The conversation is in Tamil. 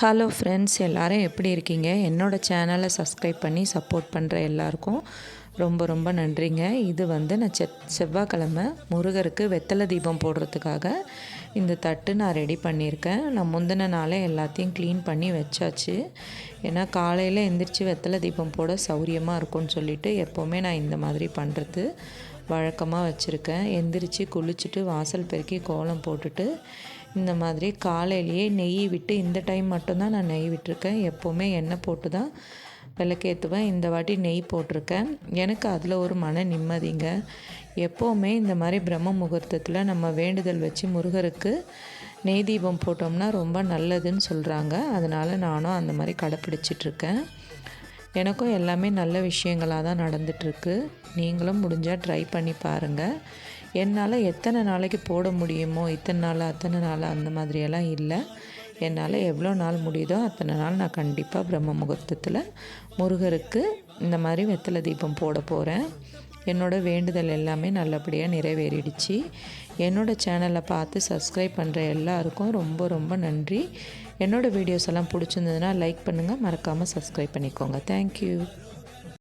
ஹலோ ஃப்ரெண்ட்ஸ் எல்லோரும் எப்படி இருக்கீங்க? என்னோடய சேனலை சப்ஸ்கிரைப் பண்ணி சப்போர்ட் பண்ணுற எல்லாருக்கும் ரொம்ப ரொம்ப நன்றிங்க. இது வந்து நான் செ செவ்வாய்க்கிழமை முருகருக்கு வெத்தலை தீபம் போடுறதுக்காக இந்த தட்டு நான் ரெடி பண்ணியிருக்கேன். நான் முந்தின நாளே எல்லாத்தையும் க்ளீன் பண்ணி வச்சாச்சு. ஏன்னா காலையில் எந்திரிச்சு வெத்தலை தீபம் போட சௌரியமாக இருக்கும்னு சொல்லிட்டு எப்போவுமே நான் இந்த மாதிரி பண்ணுறது வழக்கமாக வச்சுருக்கேன். எந்திரிச்சு குளிச்சுட்டு வாசல் பெருக்கி கோலம் போட்டுட்டு இந்த மாதிரி காலையிலேயே நெய் விட்டு இந்த டைம் மட்டும்தான் நான் நெய் விட்டுருக்கேன். எப்போவுமே எண்ணெய் போட்டு தான் விளக்கேற்றுவேன் இந்த வாட்டி நெய் போட்டிருக்கேன். எனக்கு அதில் ஒரு மன நிம்மதிங்க. எப்போவுமே இந்த மாதிரி பிரம்ம முகூர்த்தத்தில் நம்ம வேண்டுதல் வச்சு முருகருக்கு நெய் தீபம் போட்டோம்னா ரொம்ப நல்லதுன்னு சொல்கிறாங்க அதனால் நானும் அந்த மாதிரி கடைப்பிடிச்சிட்ருக்கேன் எனக்கும் எல்லாமே நல்ல விஷயங்களாக தான் நடந்துகிட்ருக்கு நீங்களும் முடிஞ்சால் ட்ரை பண்ணி பாருங்கள் என்னால் எத்தனை நாளைக்கு போட முடியுமோ இத்தனை நாள் அத்தனை நாள் அந்த மாதிரியெல்லாம் இல்லை. என்னால் எவ்வளோ நாள் முடியுதோ அத்தனை நாள் நான் கண்டிப்பாக பிரம்ம முகூர்த்தத்தில் முருகருக்கு இந்த மாதிரி வெத்தலை தீபம் போட போகிறேன் என்னோடய வேண்டுதல் எல்லாமே நல்லபடியாக நிறைவேறிடுச்சு. என்னோடய சேனலை பார்த்து சப்ஸ்கிரைப் பண்ணுற எல்லாருக்கும் ரொம்ப ரொம்ப நன்றி. என்னோடய வீடியோஸ் எல்லாம் பிடிச்சிருந்ததுன்னா லைக் பண்ணுங்கள் மறக்காமல் சப்ஸ்கிரைப் பண்ணிக்கோங்க. தேங்க்யூ